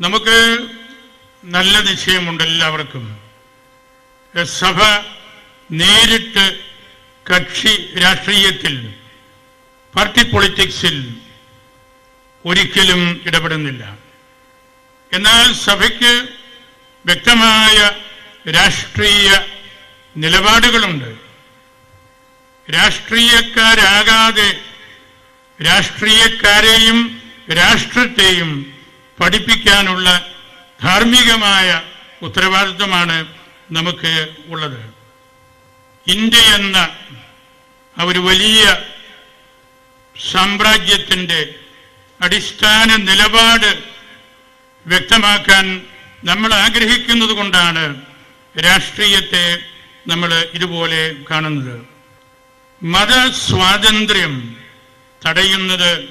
നമുക്ക് നല്ല നിശ്ചയമുണ്ട് എല്ലാവർക്കും. സഭ നേരിട്ട് കക്ഷി രാഷ്ട്രീയത്തിൽ പാർട്ടി പൊളിറ്റിക്സിൽ ഒരിക്കലും ഇടപെടുന്നില്ല. എന്നാൽ സഭയ്ക്ക് വ്യക്തമായ രാഷ്ട്രീയ നിലപാടുകളുണ്ട്. രാഷ്ട്രീയക്കാരാകാതെ രാഷ്ട്രീയക്കാരെയും രാഷ്ട്രത്തെയും പഠിപ്പിക്കാനുള്ള ധാർമ്മികമായ ഉത്തരവാദിത്വമാണ് നമുക്ക് ഉള്ളത്. ഇന്ത്യ എന്ന ആ ഒരു വലിയ സാമ്രാജ്യത്തിന്റെ അടിസ്ഥാന നിലപാട് വ്യക്തമാക്കാൻ നമ്മൾ ആഗ്രഹിക്കുന്നത് കൊണ്ടാണ് രാഷ്ട്രീയത്തെ നമ്മൾ ഇതുപോലെ കാണുന്നത്. മതസ്വാതന്ത്ര്യം തടയുന്നത്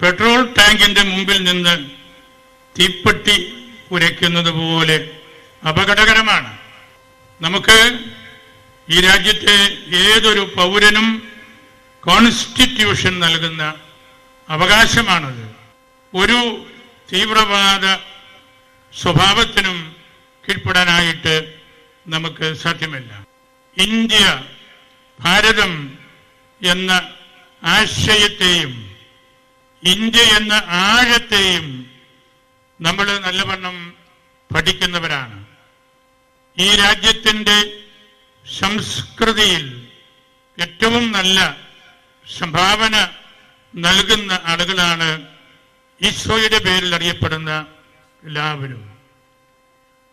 പെട്രോൾ ടാങ്കിന്റെ മുമ്പിൽ നിന്ന് തീപ്പെട്ടി ഉരയ്ക്കുന്നത് പോലെ അപകടകരമാണ്. നമുക്ക് ഈ രാജ്യത്തെ ഏതൊരു പൗരനും കോൺസ്റ്റിറ്റ്യൂഷൻ നൽകുന്ന അവകാശമാണത്. ഒരു തീവ്രവാദ സ്വഭാവത്തിനും കീഴ്പ്പെടാനായിട്ട് നമുക്ക് സാധ്യമല്ല. ഇന്ത്യ ഭാരതം എന്ന ആശയത്തെയും ഇന്ത്യ എന്ന ആഴത്തെയും നമ്മൾ നല്ലവണ്ണം പഠിക്കുന്നവരാണ്. ഈ രാജ്യത്തിന്റെ സംസ്കൃതിയിൽ ഏറ്റവും നല്ല സംഭാവന നൽകുന്ന ആളുകളാണ് ഈശോയുടെ പേരിൽ അറിയപ്പെടുന്ന എല്ലാവരും.